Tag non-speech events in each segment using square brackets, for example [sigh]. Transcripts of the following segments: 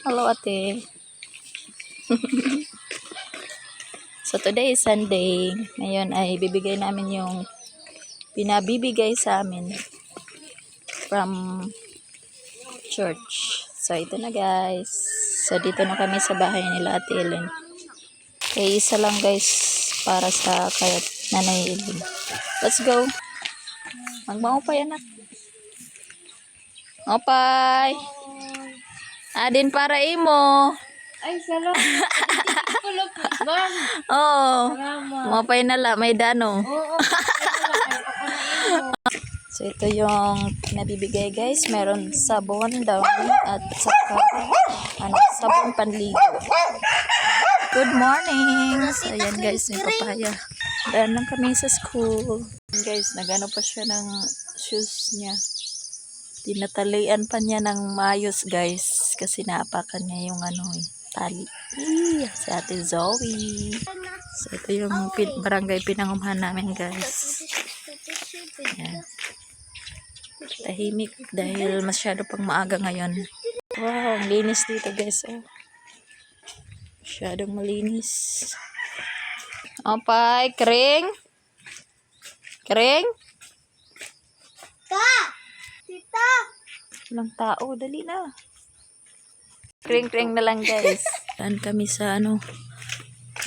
Hello, ate. [laughs] so, today is Sunday. Ngayon ay bibigay namin yung pinabibigay sa amin from church. So, ito na guys. So, dito na kami sa bahay nila Ate Ellen. Kaya isa lang guys para sa kayat nanay Ellen. Let's go. Magbango pa yan ah. Opay. Adin para imo. Ay, salamat. Kulog bang. Oh. Salamat. Mapay na la, may dano. Oo. So, ito yung pinabibigay guys. Meron sabon daw at saka ano, sabon panligo. Good morning! So, ayan guys, may papaya. Daan lang kami sa school. Guys, nagano pa siya ng shoes niya. Tinatalian pa niya ng mayos guys. Kasi naapakan niya yung ano eh, tali. Eee, si ate Zoe. So, ito yung pin- barangay pinangumhan namin guys. Ayan. Tahimik dahil masyado pang maaga ngayon. Wow, ang linis dito guys. Oh. Masyadong malinis. Opay, kring. Kring. Ta! Tita! Walang tao, dali na. Kring kring na lang guys. Daan kami sa ano,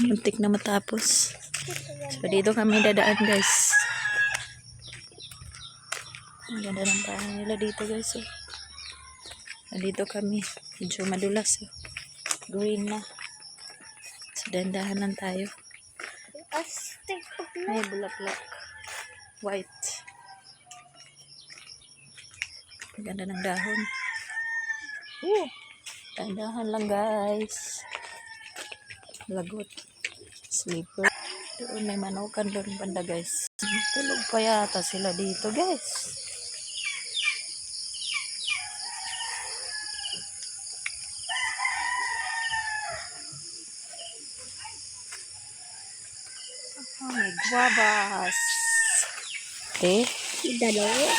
muntik na matapos. So dito kami dadaan guys. Ang ganda ng bahay nila dito guys. Oh. Nandito kami. Medyo madulas. Oh. Green na. So dandahan lang tayo. May bulaklak. White. Ang ganda ng dahon. Ooh. Dandahan lang guys. Lagot. Sleeper. Doon may manukan doon banda guys. Tulog pa yata sila dito guys. Oh, may guavas. Okay. Dalawa.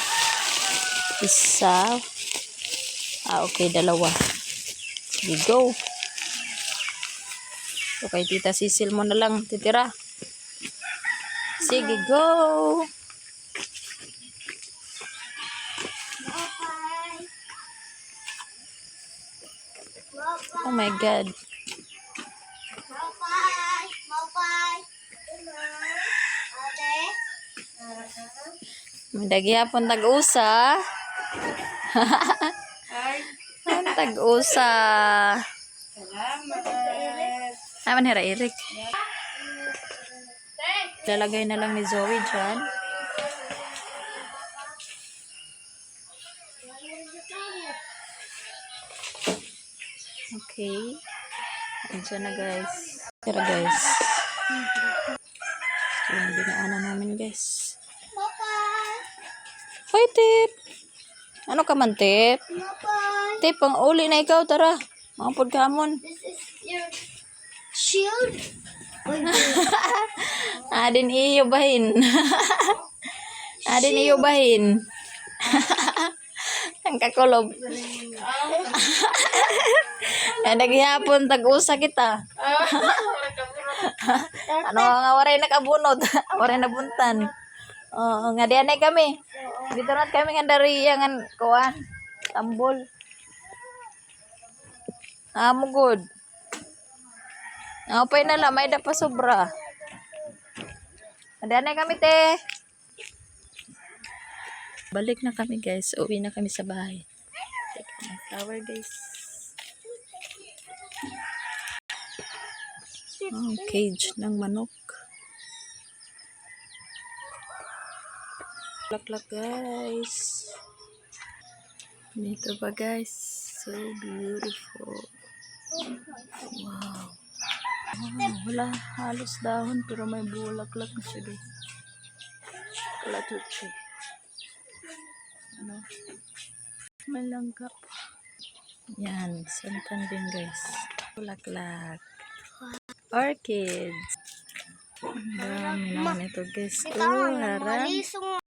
Isa. Ah, okay. Dalawa. Sige, go. Okay, tita Sisil mo na lang titira. Sige, go. Oh my God. May daghihapon tag-usa. [laughs] Tag-usa. salamat. Naman hira, Eric. Lalagay na lang ni Zoe dyan. Okay. Andiyan na guys. Tara guys. Ito yung dinaanan namin guys. Mapay! Hoy, Tip! Ano ka man, Tip? Tip, ang uli na ikaw, tara. Mga podkamon. This is your shield? [laughs] Adin iyubahin. [laughs] Adin iyubahin. [laughs] Ang kakulob. Ang naghihapon, tag-usa kita. ano nga waray nakabunod? waray nabuntan. Oo, nga diyan kami. Dito na kami nga dari yang kuan. Tambol. Amo good. Napay na lang, may da pa sobra. Diyan ay kami te. Balik na kami guys. Uwi na kami sa bahay. Take my flower guys. Oh, cage ng manok. Laklak guys. Dito pa guys. So beautiful. Wow. Oh, wala halos dahon pero may bulaklak na siya doon. Kalatuche. Ano? Pa. Yan, santan din guys. Bulaklak. Orchids. Dami naman ito guys. Oh. Malisong